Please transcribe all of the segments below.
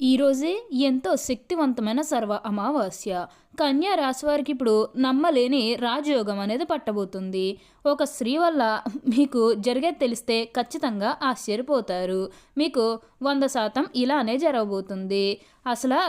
ఈరోజే ఎంతో శక్తివంతమైన సర్వ అమావాస్య. కన్యా రాశి వారికి ఇప్పుడు నమ్మలేని రాజయోగం అనేది పట్టబోతుంది. ఒక స్త్రీ వల్ల మీకు జరిగేది తెలిస్తే ఖచ్చితంగా ఆశ్చర్యపోతారు. మీకు వంద శాతం ఇలానే జరగబోతుంది. అసలు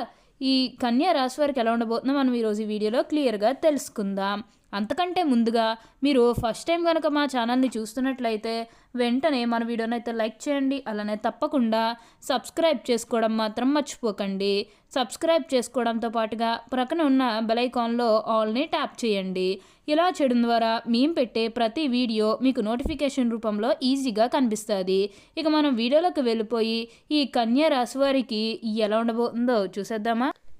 ఈ కన్యా రాశి వారికి ఎలా ఉండబోతుందో మనం ఈరోజు ఈ వీడియోలో క్లియర్గా తెలుసుకుందాం. అంతకంటే ముందుగా మీరు ఫస్ట్ టైం కనుక మా ఛానల్ని చూస్తున్నట్లయితే వెంటనే మన వీడియోని అయితే లైక్ చేయండి అలానే తప్పకుండా సబ్స్క్రైబ్ చేసుకోవడం మాత్రం మర్చిపోకండి. సబ్స్క్రైబ్ చేసుకోవడంతో పాటుగా ప్రక్కన ఉన్న బెలైకాన్లో ఆల్ని ట్యాప్ చేయండి. ఇలా చేయడం ద్వారా మేము పెట్టే ప్రతి వీడియో మీకు నోటిఫికేషన్ రూపంలో ఈజీగా కనిపిస్తుంది. ఇక మనం వీడియోలోకి వెళ్ళిపోయి ఈ కన్యా రాశి వారికి ఎలా ఉండబోతుందో చూసేద్దామా?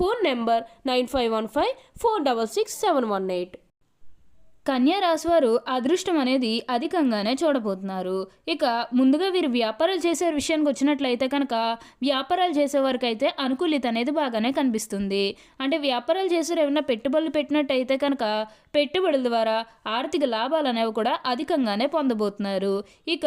Phone number nine five one five four double six seven one eight. కన్యా రాశివారు అదృష్టం అనేది అధికంగానే చూడబోతున్నారు. ఇక ముందుగా వీరు వ్యాపారాలు చేసే విషయానికి వచ్చినట్లయితే కనుక వ్యాపారాలు చేసేవారికి అయితే అనుకూలిత అనేది బాగానే కనిపిస్తుంది. అంటే వ్యాపారాలు చేసే ఏమైనా పెట్టుబడులు పెట్టినట్టయితే కనుక పెట్టుబడుల ద్వారా ఆర్థిక లాభాలు అనేవి కూడా అధికంగానే పొందబోతున్నారు. ఇక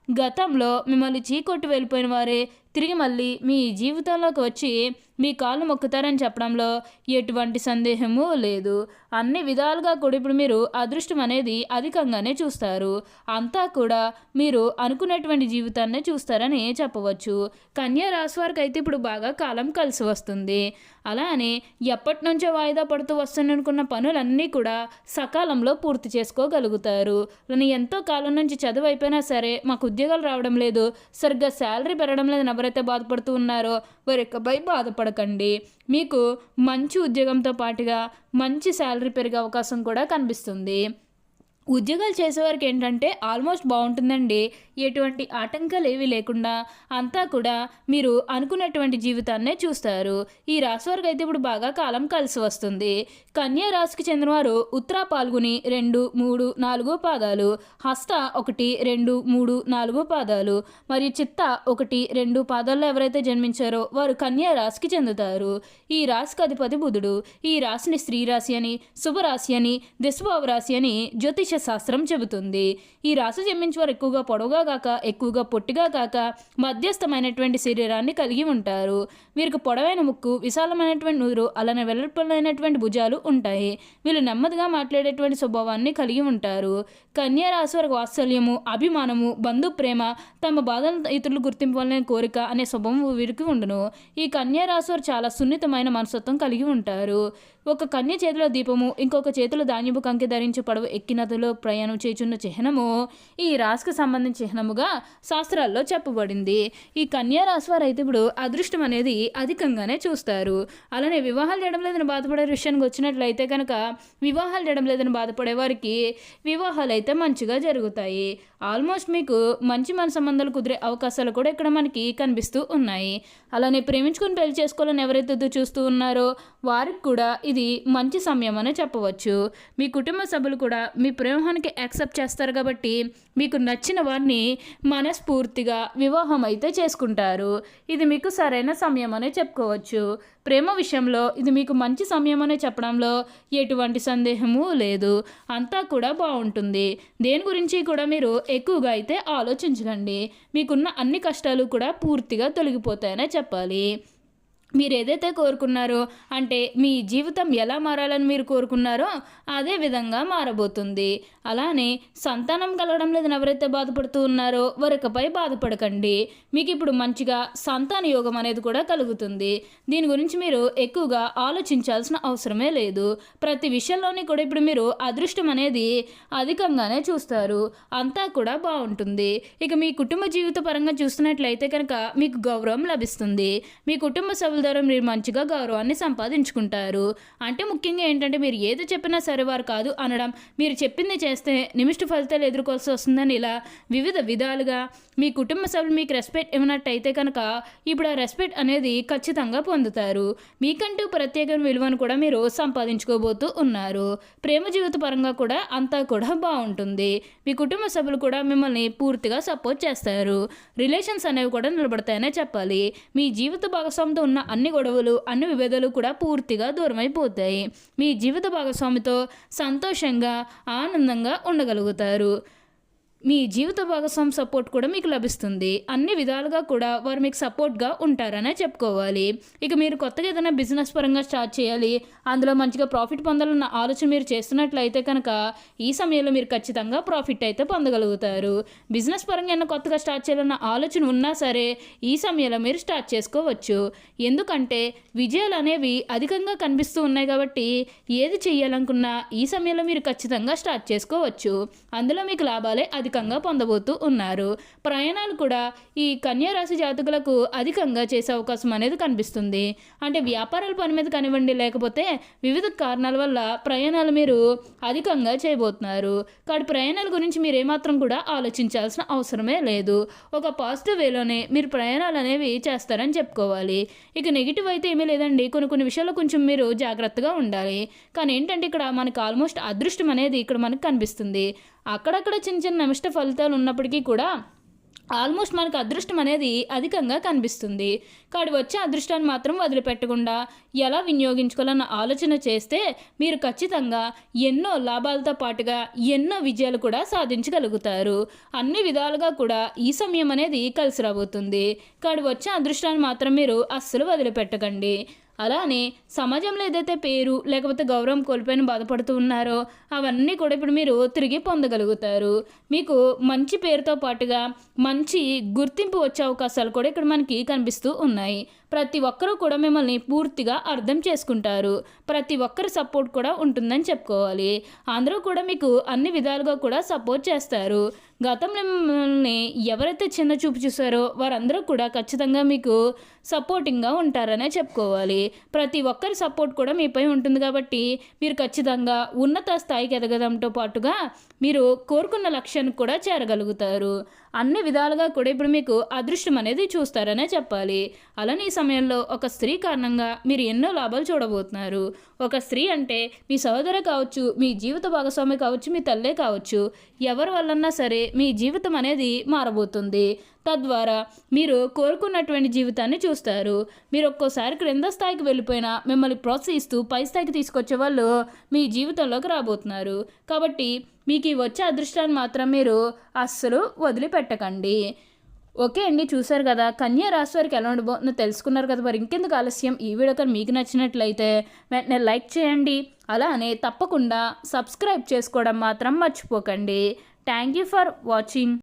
గతంలో మిమ్మల్ని చీకొట్టు వెళ్ళిపోయిన వారే తిరిగి మళ్ళీ మీ జీవితంలోకి వచ్చి మీ కాళ్ళు మొక్కుతారని చెప్పడంలో ఎటువంటి సందేహము లేదు. అన్ని విధాలుగా కూడా ఇప్పుడు మీరు అదృష్టం అనేది అధికంగానే చూస్తారు. అంతా కూడా మీరు అనుకున్నటువంటి జీవితాన్ని చూస్తారని చెప్పవచ్చు. కన్యా రాశి వారికి అయితే ఇప్పుడు బాగా కాలం కలిసి వస్తుంది. అలానే ఎప్పటి నుంచో వాయిదా పడుతూ వస్తున్ననుకున్న పనులన్నీ కూడా సకాలంలో పూర్తి చేసుకోగలుగుతారు. నేను ఎంతో కాలం నుంచి చదువు అయిపోయినా సరే మాకు ఉద్యోగాలు రావడం లేదు. సరిగ్గా శాలరీ పెరగడం లేదని ఎవరైతే బాధపడుతూ ఉన్నారో వారి ఇకపై బాధపడకండి. మీకు మంచి ఉద్యోగంతో పాటుగా మంచి శాలరీ పెరిగే అవకాశం కూడా కనిపిస్తుంది. ఉద్యోగాలు చేసేవారికి ఏంటంటే ఆల్మోస్ట్ బాగుంటుందండి. ఎటువంటి ఆటంకాలు ఏవి లేకుండా అంతా కూడా మీరు అనుకున్నటువంటి జీవితాన్నే చూస్తారు. ఈ రాశి వారికి అయితే ఇప్పుడు బాగా కాలం కలిసి వస్తుంది. కన్యా రాశికి చెందినవారు ఉత్తరా పాల్గొని రెండు మూడు నాలుగు పాదాలు హస్త ఒకటి రెండు మూడు నాలుగు పాదాలు మరియు చిత్త ఒకటి రెండు పాదాల్లో ఎవరైతే జన్మించారో వారు కన్యా రాశికి చెందుతారు. ఈ రాశికి అధిపతి బుధుడు. ఈ రాశిని స్త్రీ రాశి అని శుభరాశి అని దిశభావ రాశి అని జ్యోతిష శాస్త్రం చెబుతుంది. ఈ రాశి జన్మించేవారు ఎక్కువగా పొడవుగా కాక ఎక్కువగా పొట్టిగా కాక మధ్యస్థమైనటువంటి శరీరాన్ని కలిగి ఉంటారు. వీరికి పొడవైన ముక్కు విశాలమైనటువంటి నూరు అలానే వెల్లడిపోయినటువంటి భుజాలు ఉంటాయి. వీళ్ళు నెమ్మదిగా మాట్లాడేటువంటి స్వభావాన్ని కలిగి ఉంటారు. కన్యా రాశి వారికి వాత్సల్యము అభిమానము బంధు ప్రేమ తమ బాధలను ఇతరులు గుర్తింపాలనే కోరిక అనే స్వభావం వీరికి ఉండును. ఈ కన్యా రాశి వారు చాలా సున్నితమైన మనస్తత్వం కలిగి ఉంటారు. ఒక కన్య చేతిలో దీపము ఇంకొక చేతిలో ధాన్యపు కంకి ధరించి పడవ ఎక్కినదిలో ప్రయాణం చేచున్న చిహ్నము ఈ రాశికి సంబంధించిన చిహ్నముగా శాస్త్రాల్లో చెప్పబడింది. ఈ కన్యా రాశి వారు అయితే ఇప్పుడు అదృష్టం అనేది అధికంగానే చూస్తారు. అలానే వివాహాలు చేయడం లేదని బాధపడే విషయానికి వచ్చినట్లయితే కనుక వివాహాలు చేయడం లేదని బాధపడే వారికి వివాహాలు అయితే మంచిగా జరుగుతాయి. ఆల్మోస్ట్ మీకు మంచి మన సంబంధాలు కుదిరే అవకాశాలు కూడా ఇక్కడ మనకి కనిపిస్తూ ఉన్నాయి. అలానే ప్రేమించుకుని పెళ్ళి చేసుకోవాలని ఎవరైతే చూస్తూ ఉన్నారో వారికి కూడా ఇది మంచి సమయం అనే చెప్పవచ్చు. మీ కుటుంబ సభ్యులు కూడా మీ వివాహానికి యాక్సెప్ట్ చేస్తారు కాబట్టి మీకు నచ్చిన వారిని మనస్ఫూర్తిగా వివాహం అయితే చేసుకుంటారు. ఇది మీకు సరైన సమయం అనే చెప్పుకోవచ్చు. ప్రేమ విషయంలో ఇది మీకు మంచి సమయం అనే చెప్పడంలో ఎటువంటి సందేహము లేదు. అంతా కూడా బాగుంటుంది. దేని గురించి కూడా మీరు ఎక్కువగా అయితే ఆలోచించకండి. మీకున్న అన్ని కష్టాలు కూడా పూర్తిగా తొలగిపోతాయనే చెప్పాలి. మీరు ఏదైతే కోరుకున్నారో అంటే మీ జీవితం ఎలా మారాలని మీరు కోరుకున్నారో అదే విధంగా మారబోతుంది. అలానే సంతానం కలగడం లేదని ఎవరైతే బాధపడుతూ ఉన్నారో వరకపై బాధపడకండి. మీకు ఇప్పుడు మంచిగా సంతాన యోగం అనేది కూడా కలుగుతుంది. దీని గురించి మీరు ఎక్కువగా ఆలోచించాల్సిన అవసరమే లేదు. ప్రతి విషయంలోని కూడా ఇప్పుడు మీరు అదృష్టం అనేది అధికంగానే చూస్తారు. అంతా కూడా బాగుంటుంది. ఇక మీ కుటుంబ జీవిత పరంగా చూస్తున్నట్లయితే కనుక మీకు గౌరవం లభిస్తుంది. మీ కుటుంబ సభ్యుల ద్వారా మీరు మంచిగా గౌరవాన్ని సంపాదించుకుంటారు. అంటే ముఖ్యంగా ఏంటంటే మీరు ఏది చెప్పినా సరే వారు కాదు అనడం మీరు చెప్పింది చేస్తే నిమిష్ట ఫలితాలు ఎదుర్కోవాల్సి వస్తుందని ఇలా వివిధ విధాలుగా మీ కుటుంబ సభ్యులు మీకు రెస్పెక్ట్ ఇవ్వనట్టయితే కనుక ఇప్పుడు ఆ రెస్పెక్ట్ అనేది ఖచ్చితంగా పొందుతారు. మీకంటూ ప్రత్యేక విలువను కూడా మీరు సంపాదించుకోబోతూ ఉన్నారు. ప్రేమ జీవిత పరంగా కూడా అంతా కూడా బాగుంటుంది. మీ కుటుంబ సభ్యులు కూడా మిమ్మల్ని పూర్తిగా సపోర్ట్ చేస్తారు. రిలేషన్స్ అనేవి కూడా నిలబడతాయనే చెప్పాలి. మీ జీవిత భాగస్వామితో ఉన్న అన్ని గొడవలు అన్ని విభేదాలు కూడా పూర్తిగా దూరమైపోతాయి. మీ జీవిత భాగస్వామితో సంతోషంగా ఆనందంగా ఉండగలుగుతారు. మీ జీవిత భాగస్వామి సపోర్ట్ కూడా మీకు లభిస్తుంది. అన్ని విధాలుగా కూడా వారు మీకు సపోర్ట్గా ఉంటారనే చెప్పుకోవాలి. ఇక మీరు కొత్తగా ఏదైనా బిజినెస్ పరంగా స్టార్ట్ చేయాలి అందులో మంచిగా ప్రాఫిట్ పొందాలన్న ఆలోచన మీరు చేస్తున్నట్లయితే కనుక ఈ సమయంలో మీరు ఖచ్చితంగా ప్రాఫిట్ అయితే పొందగలుగుతారు. బిజినెస్ పరంగా ఏమైనా కొత్తగా స్టార్ట్ చేయాలన్న ఆలోచన ఉన్నా సరే ఈ సమయంలో మీరు స్టార్ట్ చేసుకోవచ్చు. ఎందుకంటే విజయాలు అనేవి అధికంగా కనిపిస్తూ ఉన్నాయి కాబట్టి ఏది చేయాలనుకున్నా ఈ సమయంలో మీరు ఖచ్చితంగా స్టార్ట్ చేసుకోవచ్చు. అందులో మీకు లాభాలే అధిక అధికంగా పొందబోతూ ఉన్నారు. ప్రయాణాలు కూడా ఈ కన్యా రాశి జాతకులకు అధికంగా చేసే అవకాశం అనేది కనిపిస్తుంది. అంటే వ్యాపారాల పని మీద కానివ్వండి లేకపోతే వివిధ కారణాల వల్ల ప్రయాణాలు మీరు అధికంగా చేయబోతున్నారు. కాబట్టి ప్రయాణాల గురించి మీరు ఏమాత్రం కూడా ఆలోచించాల్సిన అవసరమే లేదు. ఒక పాజిటివ్ వేలోనే మీరు ప్రయాణాలు అనేవి చేస్తారని చెప్పుకోవాలి. ఇక నెగిటివ్ అయితే ఏమీ లేదండి. కొన్ని కొన్ని విషయాల్లో కొంచెం మీరు జాగ్రత్తగా ఉండాలి. కానీ ఏంటంటే ఇక్కడ మనకు ఆల్మోస్ట్ అదృష్టం అనేది ఇక్కడ మనకు కనిపిస్తుంది. అక్కడక్కడ చిన్న చిన్న నమిష్ట ఫలితాలు ఉన్నప్పటికీ కూడా ఆల్మోస్ట్ మనకు అదృష్టం అనేది అధికంగా కనిపిస్తుంది. కాడి వచ్చే అదృష్టాన్ని మాత్రం వదిలిపెట్టకుండా ఎలా వినియోగించుకోవాలన్న ఆలోచన చేస్తే మీరు ఖచ్చితంగా ఎన్నో లాభాలతో పాటుగా ఎన్నో విజయాలు కూడా సాధించగలుగుతారు. అన్ని విధాలుగా కూడా ఈ సమయం అనేది కలిసి రాబోతుంది. కాడి వచ్చే అదృష్టాన్ని మాత్రం మీరు అస్సలు వదిలిపెట్టకండి. అలానే సమాజంలో ఏదైతే పేరు లేకపోతే గౌరవం కోల్పోయిన బాధపడుతూ ఉన్నారో అవన్నీ కూడా ఇప్పుడు మీరు తిరిగి పొందగలుగుతారు. మీకు మంచి పేరుతో పాటుగా మంచి గుర్తింపు వచ్చే అవకాశాలు కూడా ఇక్కడ మనకి కనిపిస్తూ ఉన్నాయి. ప్రతి ఒక్కరూ కూడా మిమ్మల్ని పూర్తిగా అర్థం చేసుకుంటారు. ప్రతి ఒక్కరి సపోర్ట్ కూడా ఉంటుందని చెప్పుకోవాలి. అందరూ కూడా మీకు అన్ని విధాలుగా కూడా సపోర్ట్ చేస్తారు. గతంలో మిమ్మల్ని ఎవరైతే చిన్న చూపు చూసారో వారందరూ కూడా ఖచ్చితంగా మీకు సపోర్టింగ్గా ఉంటారనే చెప్పుకోవాలి. ప్రతి ఒక్కరి సపోర్ట్ కూడా మీపై ఉంటుంది కాబట్టి మీరు ఖచ్చితంగా ఉన్నత స్థాయికి ఎదగడంతో పాటుగా మీరు కోరుకున్న లక్ష్యానికి కూడా చేరగలుగుతారు. అన్ని విధాలుగా కూడా ఇప్పుడు మీకు అదృష్టం అనేది చూస్తారనే చెప్పాలి. అలానే ఈ సమయంలో ఒక స్త్రీ కారణంగా మీరు ఎన్నో లాభాలు చూడబోతున్నారు. ఒక స్త్రీ అంటే మీ సహోదర కావచ్చు మీ జీవిత భాగస్వామి కావచ్చు మీ తల్లే కావచ్చు ఎవరి వల్లన్నా సరే మీ జీవితం అనేది మారబోతుంది. తద్వారా మీరు కోరుకున్నటువంటి జీవితాన్ని చూస్తారు. మీరు ఒక్కోసారి క్రింద స్థాయికి వెళ్ళిపోయినా మిమ్మల్ని ప్రోత్సహిస్తూ పై స్థాయికి తీసుకొచ్చే వాళ్ళు మీ జీవితంలోకి రాబోతున్నారు. కాబట్టి మీకు ఈ వచ్చే అదృష్టాన్ని మాత్రం మీరు అస్సలు వదిలిపెట్టకండి. ఓకే అండి చూసారు కదా కన్యా రాశి వారికి ఎలా ఉండబోతుందో తెలుసుకున్నారు కదా మరి ఇంకెందుకు ఆలస్యం? ఈ వీడియో కానీ మీకు నచ్చినట్లయితే వెంటనే లైక్ చేయండి. అలానే తప్పకుండా సబ్స్క్రైబ్ చేసుకోవడం మాత్రం మర్చిపోకండి. Thank you for watching.